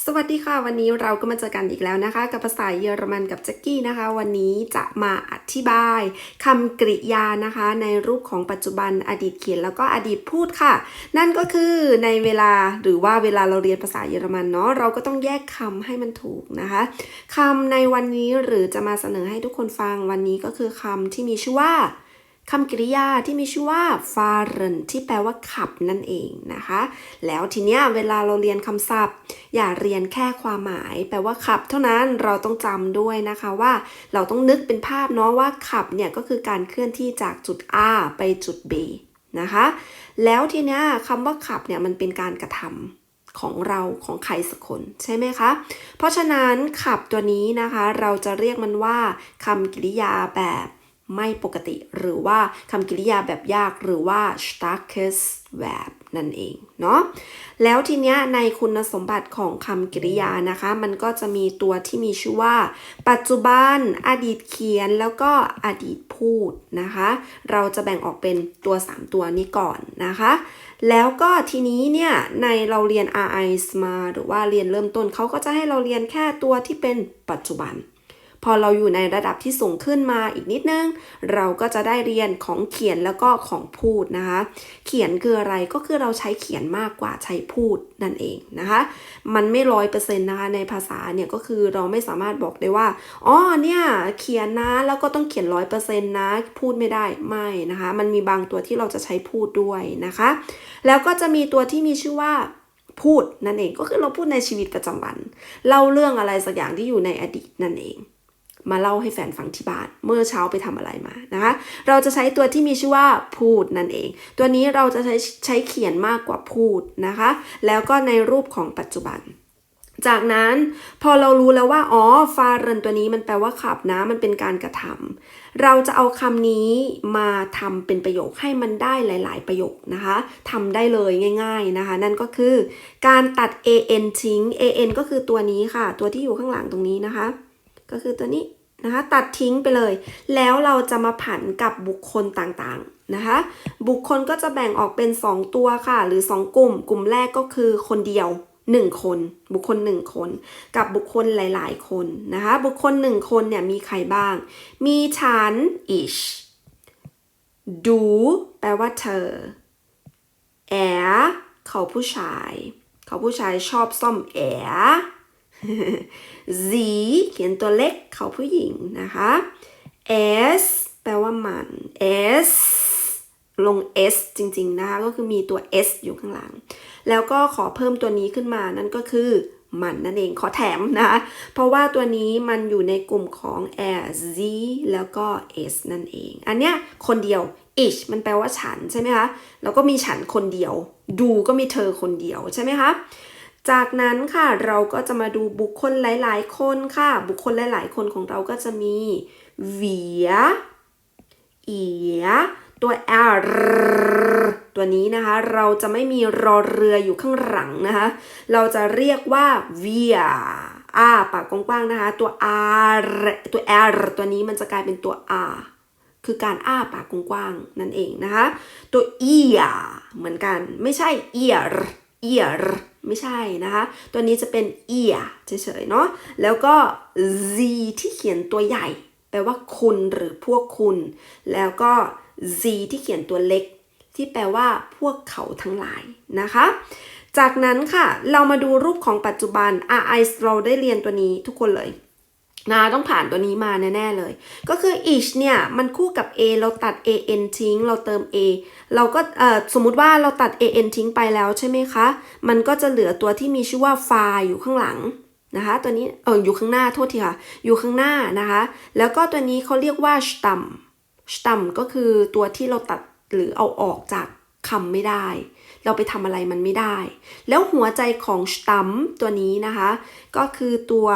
สวัสดีค่ะ วันนี้เราก็มาเจอกันอีกแล้วนะคะ กับภาษาเยอรมันกับแจ็กกี้นะคะ วันนี้จะมาอธิบายคำกริยานะคะ ในรูปของปัจจุบันอดีตเขียนแล้วก็อดีตพูดค่ะ นั่นก็คือในเวลาหรือว่าเวลาเราเรียนภาษาเยอรมันเนาะเราก็ต้องแยกคำให้มันถูกนะคะคำในวันนี้หรือจะมาเสนอให้ทุกคนฟังวันนี้ก็คือคำที่มีชื่อว่า คำกริยาที่มีชื่อว่า fahren ที่แปลว่าขับนั่นเองนะคะ แล้วทีเนี้ยเวลาเราเรียนคำศัพท์ อย่าเรียนแค่ความหมาย แปลว่าขับ เท่านั้นเราต้องจำด้วยนะคะว่าเราต้องนึกเป็นภาพเนาะว่าขับเนี่ยก็คือการเคลื่อนที่จากจุด A ไปจุด B นะคะ แล้วทีเนี้ยคำว่าขับเนี่ยมันเป็นการกระทำของเราของใครสักคนใช่ไหมคะ เพราะฉะนั้นขับตัวนี้นะคะ เราจะเรียกมันว่าคำกริยาแบบ ไม่ปกติ หรือว่าคำกริยาแบบยากหรือว่า starkes verb นั่นเองเนาะแล้วทีเนี้ยในคุณสมบัติของคำกริยานะคะ มันก็จะมีตัวที่มีชื่อว่า ปัจจุบัน อดีตเขียนแล้วก็อดีตพูดนะคะ เราจะแบ่งออกเป็นตัว 3 ตัวนี้ก่อนนะคะ แล้วก็ทีนี้เนี่ยในเราเรียน RI มา หรือว่าเรียนเริ่มต้นเขาก็จะให้เราเรียนแค่ตัวที่เป็นปัจจุบัน พอเราอยู่ในระดับที่สูงขึ้นมาอีกนิดนึง เราก็จะได้เรียนของเขียนแล้วก็ของพูดนะคะ เขียนคืออะไรก็คือเราใช้เขียนมากกว่าใช้พูดนั่นเองนะคะ มันไม่ร้อยเปอร์เซ็นต์นะคะในภาษาเนี่ยก็คือเราไม่สามารถบอกได้ว่าอ๋อเนี่ยเขียนนะแล้วก็ต้องเขียนร้อยเปอร์เซ็นต์นะพูดไม่ได้ไม่นะคะ มันมีบางตัวที่เราจะใช้พูดด้วยนะคะ แล้วก็จะมีตัวที่มีชื่อว่าพูดนั่นเองก็คือเราพูดในชีวิตประจำวัน เล่าเรื่องอะไรสักอย่างที่อยู่ในอดีตนั่นเอง มาเล่าให้แฟนฟังที่บ้าน เมื่อเช้าไปทำอะไรมานะคะ เราจะใช้ตัวที่มีชื่อว่าพูดนั่นเอง ตัวนี้เราจะใช้ใช้เขียนมากกว่าพูดนะคะ แล้วก็ในรูปของปัจจุบัน จากนั้นพอเรารู้แล้วว่า อ๋อฟาเรนตัวนี้มันแปลว่าขับนะ มันเป็นการกระทำเราจะเอาคำนี้มาทำเป็นประโยคให้มันได้หลาย ๆ ประโยคนะคะทำได้เลยง่าย ๆนะคะ นั่นก็คือ การตัด an ทิ้ง an ก็คือตัวนี้ค่ะ ตัวที่อยู่ข้างหลังตรงนี้นะคะ ก็คือตัวนี้นะคะ ตัดทิ้งไปเลย แล้วเราจะมาผันกับบุคคลต่างๆนะคะ บุคคลก็จะแบ่งออกเป็น 2 ตัวค่ะ หรือ 2 กลุ่ม กลุ่มแรกก็คือคนเดียว 1 คน บุคคล 1 คน กับบุคคลหลายๆ คนนะคะ บุคคล 1 คนเนี่ยมีใครบ้าง มีฉัน ich ดูแปลว่าเธอ er เขาผู้ชาย เขาผู้ชายชอบซ่อม er sie เขียนตัวเล็กเขาผู้หญิงนะคะ s แปลว่ามัน s ลง s จริงๆนะคะก็คือมีตัว s อยู่ข้างหลัง แล้วก็ขอเพิ่มตัวนี้ขึ้นมานั่นก็คือมันนั่นเองขอแถมนะ เพราะว่าตัวนี้มันอยู่ในกลุ่มของ er z แล้วก็ s นั่นเอง อันเนี้ยคนเดียว ich มันแปลว่าฉันใช่ไหมคะ แล้วก็มีฉันคนเดียว ดูก็มีเธอคนเดียวใช่ไหมคะ จากนั้นค่ะเราก็จะมาดูบุคคลหลาย ๆ คนค่ะ บุคคลหลาย ๆ คนของเราก็จะมี wir ihr ตัว r ตัวนี้นะคะ เราจะไม่มีรอเรืออยู่ข้างหลังนะคะ เราจะเรียกว่า wir อ่าปากกว้างๆนะคะ ตัว r ตัว r ตัวนี้มันจะกลายเป็นตัว r คือการอ้าปากกว้างๆนั่นเองนะคะ ตัว ear เหมือนกัน ไม่ใช่ ear ear ไม่ใช่นะคะ ตัวนี้จะเป็นเอียเฉยๆเนาะแล้วก็ z ที่เขียนตัวใหญ่ แปลว่าคุณหรือพวกคุณ แล้วก็ z ที่เขียนตัวเล็ก ที่แปลว่าพวกเขาทั้งหลายนะคะ จากนั้นค่ะ เรามาดูรูปของปัจจุบัน RI เราได้เรียนตัวนี้ทุกคนเลย นะต้องผ่านตัวนี้มาแน่ ๆ เลย ก็คือ each เนี่ย มันคู่กับ a เราตัด an ทิ้ง เราเติม a เราก็เอ่อสมมุติว่าเราตัด an ทิ้งไปแล้วใช่ไหมคะ มันก็จะเหลือตัวที่มีชื่อว่า far อยู่ข้างหลังนะคะ ตัวนี้เอออยู่ข้างหน้าโทษทีค่ะ อยู่ข้างหน้านะคะ แล้วก็ตัวนี้เขาเรียกว่า stam stam ก็คือตัวที่เราตัดหรือเอาออกจากคำไม่ได้ เราไปทำอะไรมันไม่ได้ แล้วหัวใจของ stam ตัวนี้นะคะ ก็คือตัว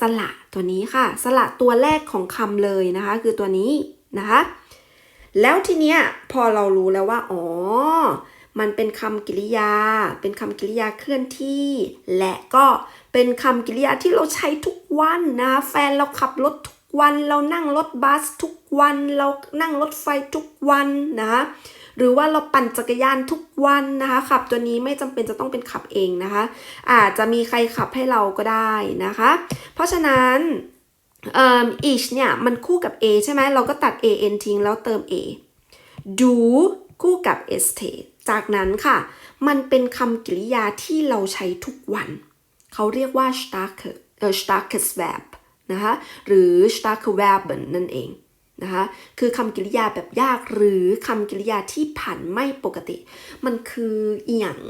สระตัวนี้ค่ะ สระตัวแรกของคำเลยนะคะ คือตัวนี้นะคะ แล้วทีเนี้ยพอเรารู้แล้วว่า อ๋อ มันเป็นคำกริยา เป็นคำกริยาเคลื่อนที่ และก็เป็นคำกริยาที่เราใช้ทุกวันนะแฟนเราขับรถทุกวัน เรานั่งรถบัสทุกวัน เรานั่งรถไฟทุกวันนะะ หรือว่าเราปั่นจักรยานทุกวันนะคะขับตัวนี้ไม่จำเป็นจะต้องเป็นขับเองนะคะ อาจจะมีใครขับให้เราก็ได้นะคะ เพราะฉะนั้นเอ่อ each เนี่ยมันคู่กับ a ใช่ไหมเราก็ตัด an ทิ้งแล้วเติม a do คู่กับ st จากนั้นค่ะ มันเป็นคำกริยาที่เราใช้ทุกวัน เขาเรียกว่า starke เอ่อ starkes verb นะคะหรือ starke verben นั่นเอง นะคะคือคำกริยาแบบยากหรือคำกริยาที่ผ่านไม่ปกติ มันคืออหย่าง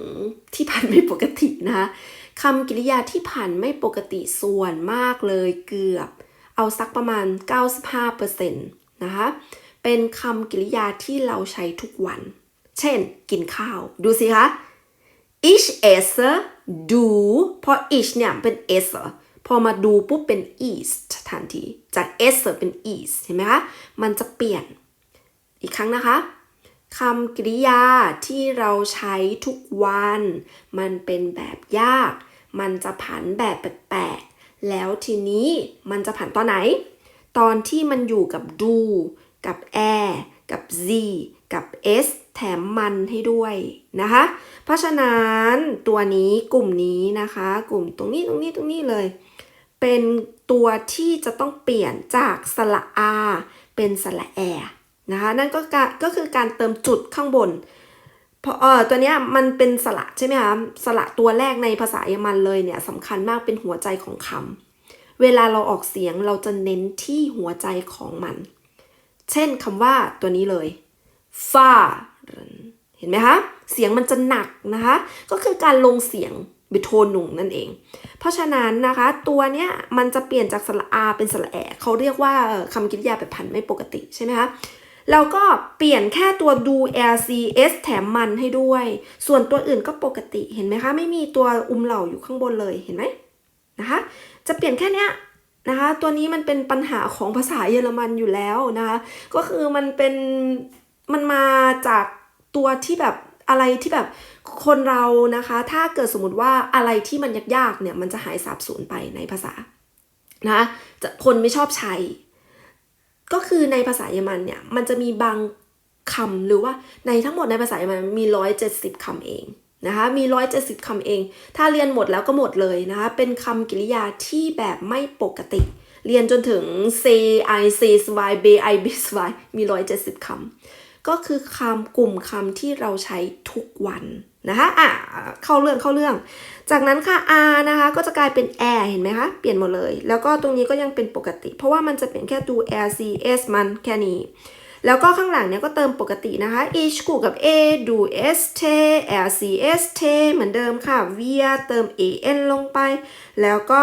ที่ผ่านไม่ปกตินะคะคำกริยาที่ผ่านไม่ปกติส่วนมากเลยเกือบ เอาสักประมาณ 95%นะคะเป็นคำกริยาที่เราใช้ทุกวัน เช่น กินข้าว ดูสิคะ ich esse du เพราะ ich เนี่ยเป็น esse พอมาดูปุ๊บเป็น ist ทันที จาก s เป็น is เห็นไหมคะ มันจะเปลี่ยน อีกครั้งนะคะคำกริยาที่เราใช้ทุกวัน มันเป็นแบบยาก มันจะผันแบบแปลกๆ แล้วทีนี้มันจะผันตอนไหน ตอนที่มันอยู่กับดูกับ air กับ z กับ s แถมมันให้ด้วยนะคะ เพราะฉะนั้นตัวนี้กลุ่มนี้นะคะ กลุ่มตรงนี้ตรงนี้ตรงนี้เลย เป็นตัวที่จะต้องเปลี่ยนจากสระอาเป็นสระแอนะคะนั่นก็ก็คือการเติมจุดข้างบนเพราะเออตัวเนี้ยมันเป็นสระใช่ไหมคะสระตัวแรกในภาษาเยอรมันเลยเนี่ยสำคัญมากเป็นหัวใจของคำเวลาเราออกเสียงเราจะเน้นที่หัวใจของมัน เช่นคำว่าตัวนี้เลยฟาเห็นไหมคะเสียงมันจะหนักนะคะก็คือการลงเสียง บิโทนุงนั่นเอง เพราะฉะนั้นนะคะ ตัวเนี้ยมันจะเปลี่ยนจากสระอาเป็นสระแอเขาเรียกว่าคำกริยาแบบผันไม่ปกติใช่ไหมคะแล้วก็เปลี่ยนแค่ตัวดู LCS แถมมันให้ด้วย ส่วนตัวอื่นก็ปกติเห็นไหมคะ ไม่มีตัวอุมเหล่าอยู่ข้างบนเลยเห็นไหมนะคะ จะเปลี่ยนแค่เนี้ยนะคะ ตัวนี้มันเป็นปัญหาของภาษาเยอรมันอยู่แล้วนะคะ ก็คือมันเป็นมันมาจากตัวที่แบบ อะไรที่แบบคนเรานะคะ ถ้าเกิดสมมติว่าอะไรที่มันยากๆเนี่ยมันจะหายสาบสูญไปในภาษานะจะคนไม่ชอบใช้ ก็คือในภาษาเยอรมันเนี่ยมันจะมีบางคำหรือว่าในทั้งหมดในภาษาเยอรมันมีร้อยเจ็ดสิบคำเองนะคะมีร้อยเจ็ดสิบคำเอง ถ้าเรียนหมดแล้วก็หมดเลยนะคะเป็นคำกริยาที่แบบไม่ปกติ เรียนจนถึง c i c y b i b y มีร้อยเจ็ดสิบคำ ก็คือคำกลุ่มคำที่เราใช้ทุกวันนะคะอะเข้าเรื่องเข้าเรื่อง จากนั้นค่ะ r นะคะ ก็จะกลายเป็น air เห็นไหมคะ เปลี่ยนหมดเลย แล้วก็ตรงนี้ก็ยังเป็นปกติ เพราะว่ามันจะเป็นแค่ดู air c s มันแค่นี้ แล้วก็ข้างหลังเนี้ยก็เติมปกตินะคะ each คู่กับ a ดู s t l c s t เหมือนเดิมค่ะ via เติม an ลงไป แล้วก็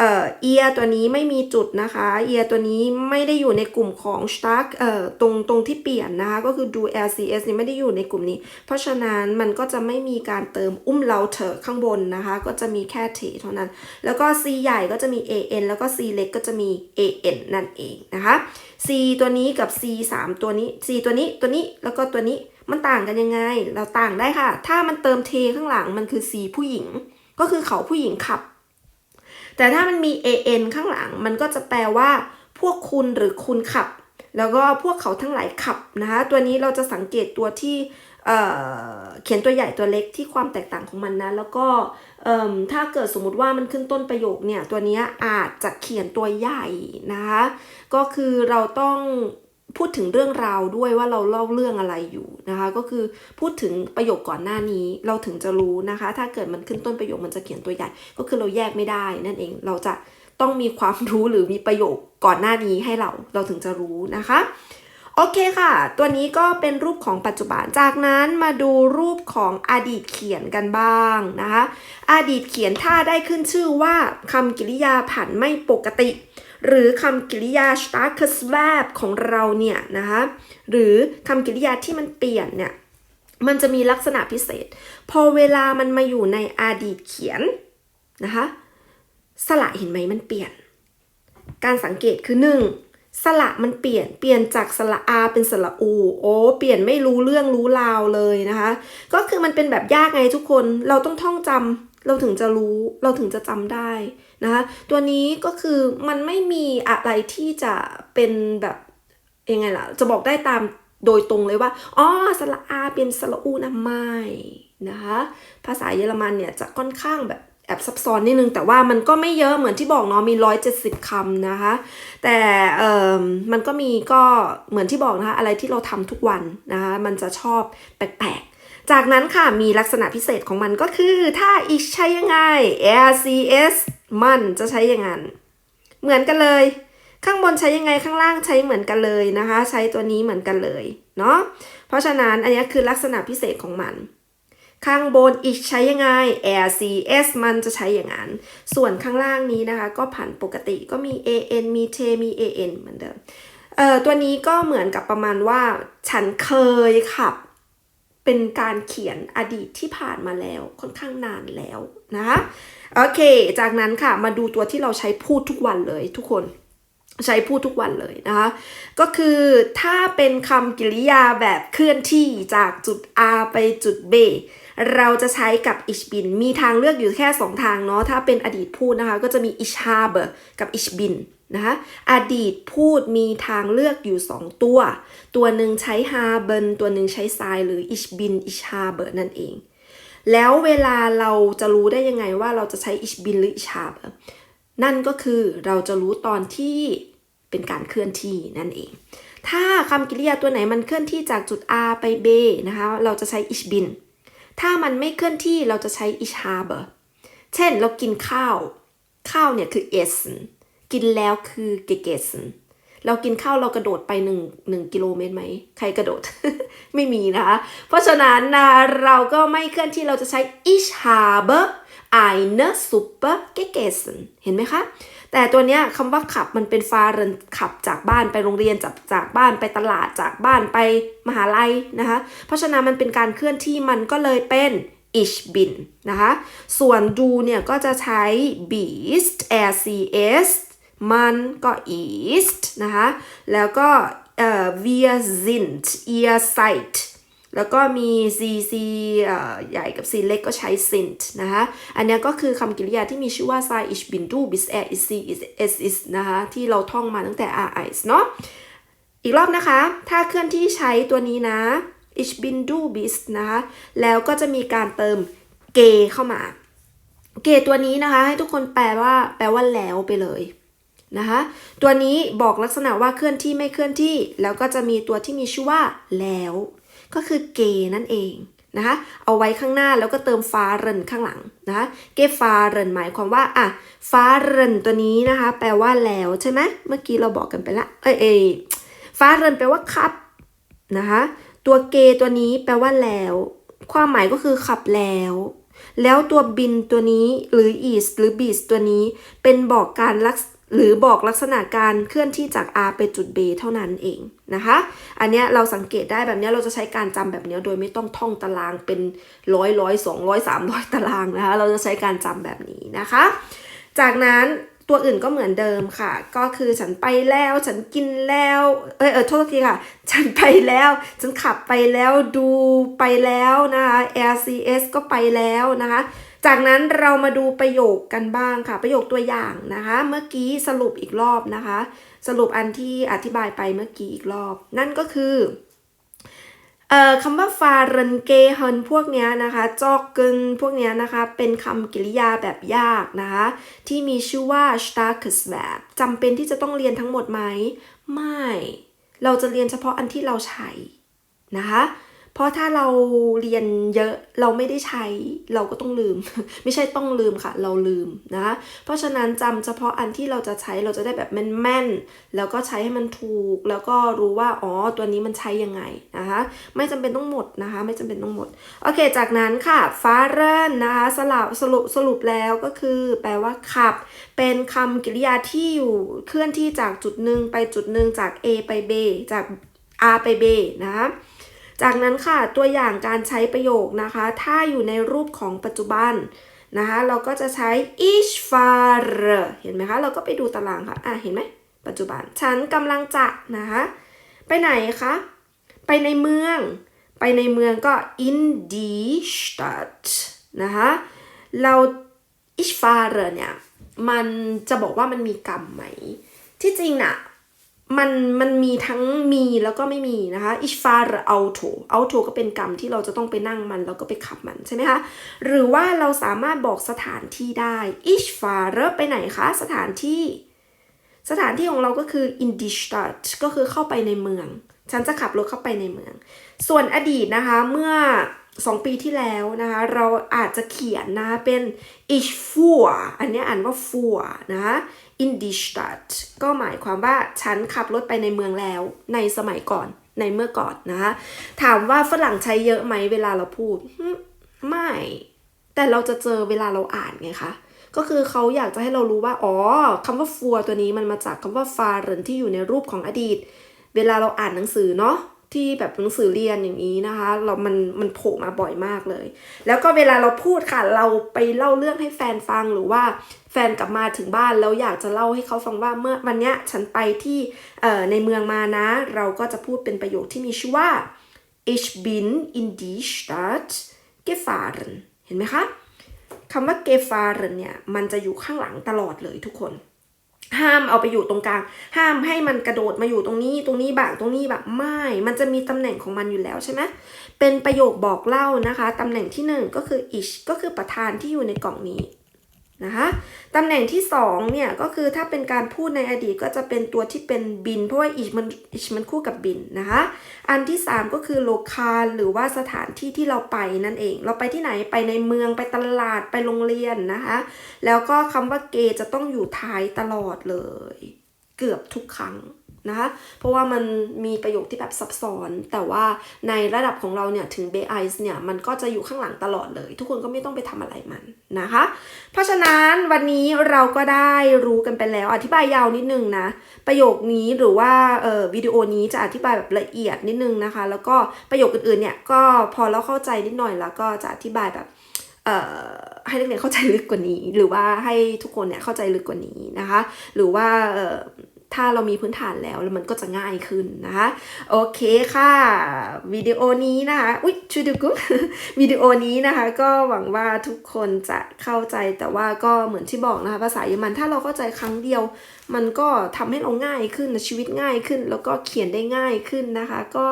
เอ่อ ear ตัวนี้ไม่มีจุดนะคะ ear ตัวนี้ไม่ได้อยู่ในกลุ่มของ stark เอ่อตรงตรงที่เปลี่ยนนะคะ ก็คือดู lcs นี่ไม่ได้อยู่ในกลุ่มนี้ เพราะฉะนั้นมันก็จะไม่มีการเติมอุ้มเราเถอะข้างบนนะคะ ก็จะมีแค่เทเท่านั้น แล้วก็ c ใหญ่ก็จะมี an แล้วก็ c เล็กก็จะมี an นั่นเองนะคะ c ตัวนี้กับ c 3ตัวนี้ c ตัวนี้ตัวนี้แล้วก็ตัวนี้มันต่างกันยังไง เราต่างได้ค่ะ ถ้ามันเติมเทข้างหลังมันคือ c ผู้หญิง ก็คือเขาผู้หญิงขับ แต่ถ้ามันมี an ข้างหลัง มันก็จะแปลว่า พวกคุณหรือคุณขับ แล้วก็พวกเขาทั้งหลายขับนะคะ ตัวนี้เราจะสังเกตตัวที่เเขียนตัวใหญ่ตัวเล็กที่ความแตกต่างของมันนะ แล้วก็ถ้าเกิดสมมุติว่ามันขึ้นต้นประโยคเนี่ย ตัวนี้อาจจะเขียนตัวใหญ่นะคะ ก็คือเราต้อง พูดถึงเรื่องราวด้วยว่าเราเล่าเรื่องอะไรอยู่นะคะ ก็คือพูดถึงประโยคก่อนหน้านี้เราถึงจะรู้นะคะ ถ้าเกิดมันขึ้นต้นประโยคมันจะเขียนตัวใหญ่ ก็คือเราแยกไม่ได้นั่นเองเราจะต้องมีความรู้หรือมีประโยคก่อนหน้านี้ให้เราเราถึงจะรู้นะคะโอเคค่ะ ตัวนี้ก็เป็นรูปของปัจจุบัน จากนั้นมาดูรูปของอดีตเขียนกันบ้างนะคะ อดีตเขียนถ้าได้ขึ้นชื่อว่าคำกริยาผันไม่ปกติ หรือคำกริยา starkes v e b ของเราเนี่ยนะคะหรือคำกริยาที่มันเปลี่ยนเนี่ยมันจะมีลักษณะพิเศษ พอเวลามันมาอยู่ในอดีตเขียนนะคะสระเห็นไหมมันเปลี่ยน การสังเกตคือหนึ่งสระมันเปลี่ยนเปลี่ยนจากสระอาเป็นสระอูโอ้เปลี่ยนไม่รู้เรื่องรู้ราวเลยนะคะ ก็คือมันเป็นแบบยากไงทุกคนเราต้องท่องจำ เราถึงจะรู้เราถึงจะจำได้นะคะตัวนี้ก็คือมันไม่มีอะไรที่จะเป็นแบบยังไงล่ะ จะบอกได้ตามโดยตรงเลยว่าอ๋อสระอาเป็นสระอูนะไม่นะคะภาษาเยอรมันเนี่ยจะค่อนข้างแบบแอบซับซ้อนนิดนึงแต่ว่ามันก็ไม่เยอะเหมือนที่บอกเนาะมี 170คำนะคะ แต่เอ่อมันก็มีก็เหมือนที่บอกนะคะอะไรที่เราทำทุกวันนะคะมันจะชอบแปลก จากนั้นค่ะมีลักษณะพิเศษของมันก็คือถ้าอีกใช้ยังไง RCS มันจะใช้อย่างนั้น เหมือนกันเลย ข้างบนใช้ยังไงข้างล่างใช้เหมือนกันเลยนะคะ ใช้ตัวนี้เหมือนกันเลยเนาะเพราะฉะนั้นอันนี้คือลักษณะพิเศษของมัน ข้างบนอีกใช้ยังไง RCS มันจะใช้อย่างนั้น ส่วนข้างล่างนี้นะคะ ก็ผันปกติก็มี AN มี T มี AN เหมือนเดิมเอ่อตัวนี้ก็เหมือนกับประมาณว่า ฉันเคยขับ เป็นการเขียนอดีตที่ผ่านมาแล้วค่อนข้างนานแล้วนะคะโอเค จากนั้นค่ะมาดูตัวที่เราใช้พูดทุกวันเลยทุกคนใช้พูดทุกวันเลยนะคะ ก็คือถ้าเป็นคำกริยาแบบเคลื่อนที่จากจุด R ไปจุด B เราจะใช้กับ ich bin มีทางเลือกอยู่แค่ 2 ทางเนาะ ถ้าเป็นอดีตพูดนะคะ ก็จะมี ich habe กับ ich bin นะคะอดีตพูดมีทางเลือกอยู่ 2 ตัว ตัวหนึ่งใช้ haben ตัวหนึ่งใช้ sein หรือ ich bin ich habe นั่นเอง แล้วเวลาเราจะรู้ได้ยังไงว่าเราจะใช้ ich bin หรือ ich habe นั่นก็คือเราจะรู้ตอนที่เป็นการเคลื่อนที่นั่นเอง ถ้าคำกริยาตัวไหนมันเคลื่อนที่จากจุด R ไป B นะคะ เราจะใช้ ich bin ถ้ามันไม่เคลื่อนที่เราจะใช้ ich habe เช่นเรากินข้าว ข้าวเนี่ยคือ essen กินแล้วคือ gegessen เรากินข้าวเรากระโดดไปหนึ่งหนึ่งกิโลเมตรไหม ใครกระโดด ไม่มีนะคะ เพราะฉะนั้นนะเราก็ไม่เคลื่อนที่เราจะใช้ ich habe eine Suppe gegessen เห็นไหมคะ แต่ตัวเนี้ยคำว่าขับมันเป็นฟาเรนขับจากบ้านไปโรงเรียนจากจากบ้านไปตลาดจากบ้านไปมหาลัยนะคะ เพราะฉะนั้นมันเป็นการเคลื่อนที่มันก็เลยเป็น ich bin นะคะ ส่วนดูเนี่ยก็จะใช้ beast rcs มันก็ ist นะคะ แล้วก็เอ่อ wir sind ihr seid แล้วก็มี cc ใหญ่กับ c เล็กก็ใช้ sind นะคะอันนี้ก็คือคำกริยาที่มีชื่อว่า sei ich bin du bis er ist sie ist es ist นะคะที่เราท่องมาตั้งแต่ r i s เนาะอีกรอบนะคะ ถ้าเคลื่อนที่ใช้ตัวนี้นะ ich bin du bist นะคะแล้วก็จะมีการเติมเกเข้ามา เกตัวนี้นะคะ ให้ทุกคนแปลว่า แปลว่าแล้วไปเลยนะคะตัวนี้บอกลักษณะว่าเคลื่อนที่ไม่เคลื่อนที่ แล้วก็จะมีตัวที่มีชื่อว่าแล้ว ก็คือเกนั่นเองนะคะเอาไว้ข้างหน้าแล้วก็เติมฟาเรนข้างหลังนะคะเกฟาเรนหมายความว่าอะฟาเรนตัวนี้นะคะ แปลว่าแล้วใช่ไหมเมื่อกี้เราบอกกันไปละเอ้ยเอ้ยฟาเรนแปลว่าขับนะคะตัวเกตัวนี้แปลว่าแล้ว ความหมายก็คือขับแล้ว แล้วตัวบินตัวนี้หรือ is หรือ bis ตัวนี้เป็นบอกการลักษหรือบอกลักษณะการเคลื่อนที่จาก R ไปจุด B เท่านั้นเอง นะคะ อันนี้เราสังเกตได้แบบนี้เราจะใช้การจำแบบนี้โดยไม่ต้องท่องตารางเป็นร้อยร้อยสองร้อยสามร้อยตารางนะคะ เราจะใช้การจำแบบนี้นะคะ จากนั้นตัวอื่นก็เหมือนเดิมค่ะ ก็คือฉันไปแล้ว ฉันกินแล้ว เอยเออโทษทีค่ะ ฉันไปแล้ว ฉันขับไปแล้วดูไปแล้วนะคะ RCS ก็ไปแล้วนะคะจากนั้นเรามาดูประโยคกันบ้างค่ะ ประโยคตัวอย่างนะคะ เมื่อกี้สรุปอีกรอบนะคะ สรุปอันที่อธิบายไปเมื่อกี้อีกรอบ นั่นก็คือเอ่อคำว่าฟาเรนเกเฮนพวกเนี้ยนะคะจอกเกินพวกเนี้ยนะคะ เป็นคำกริยาแบบยากนะคะ ที่มีชื่อว่า starkes verb จำเป็นที่จะต้องเรียนทั้งหมดไหม ไม่ เราจะเรียนเฉพาะอันที่เราใช้นะคะ ราะถ้าเราเรียนเยอะเราไม่ได้ใช้เราก็ต้องลืม ไม่ใช่ต้องลืมค่ะ เราลืมนะเพราะฉะนั้นจำเฉพาะอันที่เราจะใช้เราจะได้แบบแม่นๆแล้วก็ใช้ให้มันถูก แล้วก็รู้ว่าอ๋อตัวนี้มันใช้ยังไงนะคะไม่จำเป็นต้องหมดนะคะ ไม่จำเป็นต้องหมดโอเค จากนั้นค่ะฟาเรนนะคะสลับสรุปสรุปแล้วก็คือ แปลว่าขับ เป็นคำกริยาที่อยู่เคลื่อนที่จากจุดหนึ่งไปจุดหนึ่งจาก A ไป B จาก R ไป B นะคะ จากนั้นค่ะตัวอย่างการใช้ประโยคนะคะ ถ้าอยู่ในรูปของปัจจุบันนะคะ เราก็จะใช้ ich fahre เห็นไหมคะ เราก็ไปดูตารางค่ะ อะ เห็นไหม ปัจจุบัน ฉันกำลังจะนะคะ ไปไหนคะ ไปในเมือง ไปในเมืองก็ in die Stadt นะคะ เรา ich fahre เนี่ย มันจะบอกว่ามันมีกรรมไหม ที่จริงน่ะ มันมันมีทั้งมีแล้วก็ไม่มีนะคะ ich fahre Auto Auto ก็เป็นกรรมที่เราจะต้องไปนั่งมันแล้วก็ไปขับมันใช่ไหมคะ หรือว่าเราสามารถบอกสถานที่ได้ ich fahre ไปไหนคะสถานที่ สถานที่ของเราก็คือ in die Stadt ก็คือเข้าไปในเมือง ฉันจะขับรถเข้าไปในเมือง ส่วนอดีตนะคะเมื่อ 2 ปีที่แล้วนะคะเราอาจจะเขียนนะเป็น ich fuhr อันนี้อ่านว่า fuhr นะ in die Stadt ก็หมายความว่าฉันขับรถไปในเมืองแล้ว ในสมัยก่อนในเมื่อก่อนนะคะถามว่าฝรั่งใช้เยอะไหมเวลาเราพูด ไม่ แต่เราจะเจอเวลาเราอ่านไงคะก็คือเขาอยากจะให้เรารู้ว่า อ๋อคำว่าฟัวตัวนี้มันมาจากคำว่าฟาเรนที่อยู่ในรูปของอดีต เวลาเราอ่านหนังสือเนาะที่แบบหนังสือเรียนอย่างนี้นะคะ เรา มัน มันโผล่มาบ่อยมากเลย แล้วก็เวลาเราพูดค่ะ เราไปเล่าเรื่องให้แฟนฟังหรือว่า แฟนกลับมาถึงบ้านแล้วอยากจะเล่าให้เขาฟังว่าเมื่อวันเนี้ยฉันไปที่ในเมืองมานะ เราก็จะพูดเป็นประโยคที่มีชื่อว่า ich bin in die Stadt gefahren เห็นไหมคะคำว่าเกฟาเรนเนี่ยมันจะอยู่ข้างหลังตลอดเลยทุกคน ห้ามเอาไปอยู่ตรงกลาง ห้ามให้มันกระโดดมาอยู่ตรงนี้ ตรงนี้บางตรงนี้แบบไม่ มันจะมีตำแหน่งของมันอยู่แล้วใช่ไหมเป็นประโยคบอกเล่านะคะตำแหน่งที่หนึ่งก็คือ ish ก็คือประธานที่อยู่ในกล่องนี้ นะคะตำแหน่งที่สองเนี่ยก็คือถ้าเป็นการพูดในอดีตก็จะเป็นตัวที่เป็นบิน เพราะว่าอิชมันอิชมันคู่กับบินนะคะอันที่สามก็คือโลคาลหรือว่าสถานที่ที่เราไปนั่นเอง เราไปที่ไหนไปในเมืองไปตลาดไปโรงเรียนนะคะแล้วก็คำว่าเกจะต้องอยู่ท้ายตลอดเลย เกือบทุกครั้ง นะคะ เพราะว่ามันมีประโยคที่แบบซับซ้อน แต่ว่าในระดับของเราเนี่ยถึงเบไอส์เนี่ยมันก็จะอยู่ข้างหลังตลอดเลย ทุกคนก็ไม่ต้องไปทำอะไรมันนะคะ เพราะฉะนั้นวันนี้เราก็ได้รู้กันไปแล้ว อธิบายยาวนิดนึงนะ ประโยคนี้หรือว่าเอ่อวิดีโอนี้จะอธิบายแบบละเอียดนิดนึงนะคะ แล้วก็ประโยคอื่นๆเนี่ยก็พอเราเข้าใจนิดหน่อยแล้วก็จะอธิบายแบบเอ่อให้นักเรียนเข้าใจลึกกว่านี้ หรือว่าให้ทุกคนเนี่ยเข้าใจลึกกว่านี้นะคะ หรือว่า ถ้าเรามีพื้นฐานแล้วแล้วมันก็จะง่ายขึ้นนะคะโอเคค่ะวิดีโอนี้นะคะอุ๊ยชูดูกูวิดีโอนี้นะคะ ก็หวังว่าทุกคนจะเข้าใจแต่ว่าก็เหมือนที่บอกนะคะภาษาเยอรมันถ้าเราเข้าใจครั้งเดียว มันก็ทำให้เราง่ายขึ้นชีวิตง่ายขึ้น แล้วก็เขียนได้ง่ายขึ้นนะคะ ก็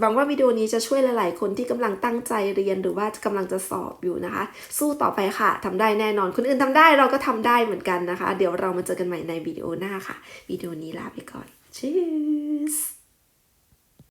หวังว่าวิดีโอนี้จะช่วยหลาย ๆ คนที่กำลังตั้งใจเรียนหรือว่ากำลังจะสอบอยู่นะคะ สู้ต่อไปค่ะทำได้แน่นอนคนอื่นทำได้เราก็ทำได้เหมือนกันนะคะ เดี๋ยวเรามาเจอกันใหม่ในวิดีโอหน้าค่ะวิดีโอนี้ลาไปก่อน Tschüss